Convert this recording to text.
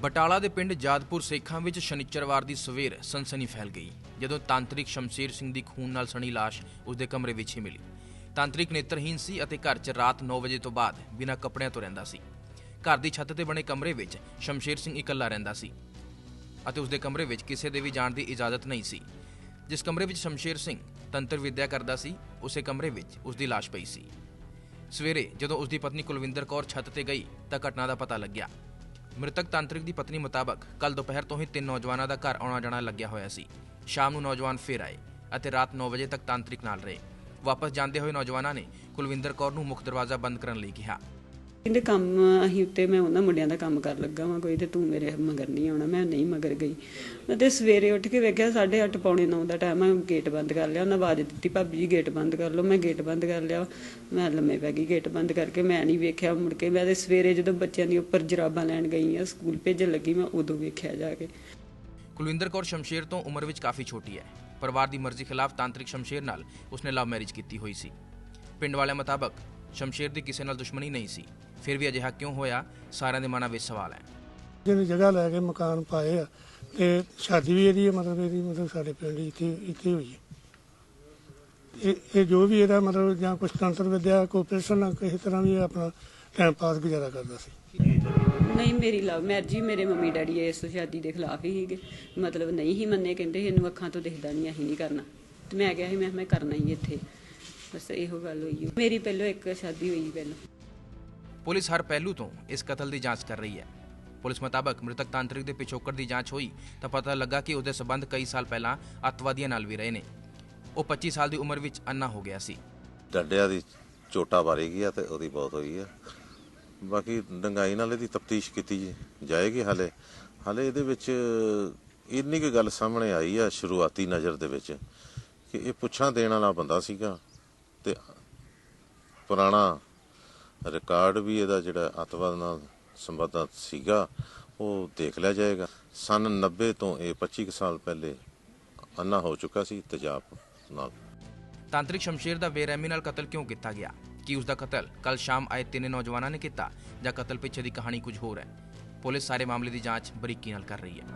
ਬਟਾਲਾ ਦੇ ਪਿੰਡ ਜਾਦਪੁਰ ਸੇਖਾਂ ਵਿੱਚ ਸ਼ਨੀਚਰਵਾਰ ਦੀ ਸਵੇਰ ਸਨਸਨੀ ਫੈਲ ਗਈ, ਜਦੋਂ ਤਾਂਤਰਿਕ ਸ਼ਮਸ਼ੇਰ ਸਿੰਘ ਦੀ ਖੂਨ ਨਾਲ ਸਣੀ ਲਾਸ਼ ਉਸਦੇ ਕਮਰੇ ਵਿੱਚ ਹੀ ਮਿਲੀ। ਤਾਂਤਰਿਕ ਨੇਤਰਹੀਣ ਸੀ ਅਤੇ ਘਰ 'ਚ ਰਾਤ 9 ਵਜੇ ਤੋਂ ਬਾਅਦ ਬਿਨਾਂ ਕੱਪੜਿਆਂ ਤੋਂ ਰਹਿੰਦਾ ਸੀ। ਘਰ ਦੀ ਛੱਤ ਤੇ ਬਣੇ ਕਮਰੇ ਵਿੱਚ ਸ਼ਮਸ਼ੇਰ ਸਿੰਘ ਇਕੱਲਾ ਰਹਿੰਦਾ ਸੀ ਅਤੇ ਉਸਦੇ ਕਮਰੇ ਵਿੱਚ ਕਿਸੇ ਦੇ ਵੀ ਜਾਣ ਦੀ ਇਜਾਜ਼ਤ ਨਹੀਂ ਸੀ। ਜਿਸ ਕਮਰੇ ਵਿੱਚ ਸ਼ਮਸ਼ੇਰ ਸਿੰਘ ਤੰਤਰ ਵਿਦਿਆ ਕਰਦਾ ਸੀ, ਉਸੇ ਕਮਰੇ ਵਿੱਚ ਉਸਦੀ ਲਾਸ਼ ਪਈ ਸੀ। ਸਵੇਰੇ ਜਦੋਂ ਉਸਦੀ ਪਤਨੀ ਕੁਲਵਿੰਦਰ ਕੌਰ ਛੱਤ ਤੇ ਗਈ ਤਾਂ ਘਟਨਾ ਦਾ ਪਤਾ ਲੱਗਿਆ। ਮ੍ਰਿਤਕ ਤਾਂਤਰਿਕ ਦੀ ਪਤਨੀ ਮੁਤਾਬਕ ਕੱਲ ਦੁਪਹਿਰ ਤੋਂ ਹੀ ਤਿੰਨ ਨੌਜਵਾਨਾਂ ਦਾ ਘਰ ਆਉਣਾ ਜਾਣਾ ਲੱਗਿਆ ਹੋਇਆ ਸੀ। ਸ਼ਾਮ ਨੂੰ ਨੌਜਵਾਨ ਫੇਰ ਆਏ ਅਤੇ ਰਾਤ 9 ਵਜੇ ਤੱਕ ਤਾਂਤਰਿਕ ਨਾਲ ਰਹੇ। ਵਾਪਸ ਜਾਂਦੇ ਹੋਏ ਨੌਜਵਾਨਾਂ ਨੇ ਕੁਲਵਿੰਦਰ ਕੌਰ ਨੂੰ ਮੁੱਖ ਦਰਵਾਜ਼ਾ ਬੰਦ ਕਰਨ ਲਈ ਕਿਹਾ। ਕਹਿੰਦੇ ਕੰਮ ਅਸੀਂ ਉੱਤੇ ਮੈਂ ਉਹਨਾਂ ਮੁੰਡਿਆਂ ਦਾ ਕੰਮ ਕਰ ਲੱਗਾ ਵਾਂ, ਕੋਈ ਤੇ ਤੂੰ ਮੇਰੇ ਮਗਰ ਨਹੀਂ ਆਉਣਾ, ਮੈਂ ਨਹੀਂ ਮਗਰ ਗਈ। ਮੈਂ ਤੇ ਸਵੇਰੇ ਉੱਠ ਕੇ ਵੇਖਿਆ 8:30 ਪੌਣੇ 9 ਦਾ ਟਾਈਮ ਆ ਗੇਟ ਬੰਦ ਕਰ ਲਿਆ, ਉਹਨਾਂ ਆਵਾਜ਼ ਦਿੱਤੀ, ਭਾਬੀ ਜੀ ਗੇਟ ਬੰਦ ਕਰ ਲਓ। ਮੈਂ ਗੇਟ ਬੰਦ ਕਰ ਲਿਆ। ਮੈਂ ਲੰਮੇ ਪੈ ਗਈ ਗੇਟ ਬੰਦ ਕਰਕੇ, ਮੈਂ ਨਹੀਂ ਵੇਖਿਆ ਮੁੜ ਕੇ। ਮੈਂ ਤੇ ਸਵੇਰੇ ਜਦੋਂ ਬੱਚਿਆਂ ਦੀ ਉੱਪਰ ਜਰਾਬਾਂ ਲੈਣ ਗਈ ਆ, ਸਕੂਲ ਭੇਜਣ ਲੱਗੀ, ਮੈਂ ਉਦੋਂ ਵੇਖਿਆ ਜਾ ਕੇ। ਕੁਲਵਿੰਦਰ ਕੌਰ ਸ਼ਮਸ਼ੇਰ ਤੋਂ ਉਮਰ ਵਿੱਚ ਕਾਫੀ ਛੋਟੀ ਹੈ। ਪਰਿਵਾਰ ਦੀ ਮਰਜ਼ੀ ਖਿਲਾਫ ਤਾਂਤਰਿਕ ਸ਼ਮਸ਼ੇਰ ਨਾਲ ਉਸਨੇ ਲਵ ਮੈਰਿਜ ਕੀਤੀ ਹੋਈ ਸੀ। ਪਿੰਡ ਵਾਲਿਆਂ ਮੁਤਾਬਕ ਸ਼ਮਸ਼ੇਰ ਦੀ ਕਿਸੇ ਨਾਲ ਦੁਸ਼ਮਣੀ ਨਹੀਂ ਸੀ। ਫਿਰ ਵੀ ਅਜਿਹਾ ਕਿਉਂ ਹੋਇਆ? ਸਾਰਿਆਂ ਦੇ ਮਨਾਂ ਵਿੱਚ ਸਵਾਲ ਹੈ। ਜਿਹਨੇ ਜਗ੍ਹਾ ਲੈ ਕੇ ਮਕਾਨ ਪਾਏ ਆ ਤੇ ਸ਼ਾਦੀ ਵੀ ਇਹਦੀ ਹੈ, ਮਤਲਬ ਇਹਦੀ ਮਤਲਬ ਸਾਡੇ ਪਿੰਡ ਇੱਥੇ ਇੱਥੇ ਹੋਈ ਹੈ। ਇਹ ਇਹ ਜੋ ਵੀ ਇਹਦਾ ਮਤਲਬ ਜਾਂ ਕੁਛ ਤੰਤਰ ਵਿਦਿਆ ਕੋਈ ਨਾਲ ਕਿਸੇ ਤਰ੍ਹਾਂ ਵੀ ਇਹ ਆਪਣਾ ਟਾਈਮ ਪਾਸ ਗੁਜ਼ਾਰਾ ਕਰਦਾ ਸੀ। ਨਹੀਂ ਮੇਰੀ ਲਵ ਮੈਰਿਜ ਹੀ ਮੇਰੇ ਮੰਮੀ ਡੈਡੀ ਇਸ ਸ਼ਾਦੀ ਦੇ ਖਿਲਾਫ ਹੀ ਸੀਗੇ। ਮਤਲਬ ਨਹੀਂ ਹੀ ਮੰਨੇ ਕਹਿੰਦੇ ਇਹਨੂੰ ਅੱਖਾਂ ਤੋਂ ਦਿਖਦਾ ਨਹੀਂ ਅਸੀਂ ਨਹੀਂ ਕਰਨਾ। ਤੇ ਮੈਂ ਕਿਹਾ ਸੀ ਮੈਂ ਮੈਂ ਕਰਨਾ ਹੀ ਇੱਥੇ। ਬਸ ਇਹੋ ਗੱਲ ਹੋਈ ਹੈ। ਮੇਰੀ ਪਹਿਲੋਂ ਇੱਕ ਸ਼ਾਦੀ ਹੋਈ ਪਹਿਲਾਂ। ਪੁਲਿਸ ਹਰ ਪਹਿਲੂ ਤੋਂ ਇਸ ਕਤਲ ਦੀ ਜਾਂਚ ਕਰ ਰਹੀ ਹੈ। ਪੁਲਿਸ ਮੁਤਾਬਕ ਮ੍ਰਿਤਕ ਤਾਂਤਰਿਕ ਦੇ ਪਿਛੋਕੜ ਦੀ ਜਾਂਚ ਹੋਈ ਤਾਂ ਪਤਾ ਲੱਗਾ ਕਿ ਉਹਦੇ ਸਬੰਧ ਕਈ ਸਾਲ ਪਹਿਲਾਂ ਅੱਤਵਾਦੀਆਂ ਨਾਲ ਵੀ ਰਹੇ ਨੇ। ਉਹ 25 ਸਾਲ ਦੀ ਉਮਰ ਵਿੱਚ ਅੰਨਾ ਹੋ ਗਿਆ ਸੀ। ਡੰਡਿਆਂ ਦੀ ਚੋਟਾ ਮਾਰੀ ਗਈ ਆ ਤੇ ਉਹਦੀ ਬਹੁਤ ਹੋਈ ਆ। ਬਾਕੀ ਡੰਗਾਈ ਨਾਲ ਇਹਦੀ ਤਫਤੀਸ਼ ਕੀਤੀ ਜਾਏਗੀ ਹਾਲੇ। ਹਾਲੇ ਇਹਦੇ ਵਿੱਚ ਇੰਨੀ ਕੁ ਗੱਲ ਸਾਹਮਣੇ ਆਈ ਆ ਸ਼ੁਰੂਆਤੀ ਨਜ਼ਰ ਦੇ ਵਿੱਚ ਕਿ ਇਹ ਪੁੱਛਾਂ ਦੇਣ ਵਾਲਾ ਬੰਦਾ ਸੀਗਾ। ਤੇ ਪੁਰਾਣਾ ਰਿਕਾਰਡ ਵੀ ਇਹਦਾ ਜਿਹੜਾ ਅੱਤਵਾਦ ਨਾਲ ਸੰਬੰਧਤ ਸੀਗਾ, ਉਹ ਦੇਖ ਲਿਆ ਜਾਏਗਾ। ਸਨ 90 ਤੋਂ ਇਹ 25 ਸਾਲ ਪਹਿਲੇ ਅੰਨਾ ਹੋ ਚੁੱਕਾ ਸੀ ਤੇਜ਼ਾਬ ਨਾਲ। ਤਾਂਤਰਿਕ ਸ਼ਮਸ਼ੇਰ ਦਾ ਬੇਰਹਿਮੀ ਨਾਲ ਕਤਲ ਕਿਉਂ ਕੀਤਾ ਗਿਆ? ਕਿ ਉਸ ਦਾ ਕਤਲ ਕੱਲ ਸ਼ਾਮ ਆਏ ਤਿੰਨ ਨੌਜਵਾਨਾਂ ਨੇ ਕੀਤਾ ਜਾਂ ਕਤਲ ਪਿੱਛੇ ਦੀ ਕਹਾਣੀ ਕੁਝ ਹੋਰ ਹੈ? ਪੁਲਿਸ ਸਾਰੇ ਮਾਮਲੇ ਦੀ ਜਾਂਚ ਬਰੀਕੀ ਨਾਲ ਕਰ ਰਹੀ ਹੈ।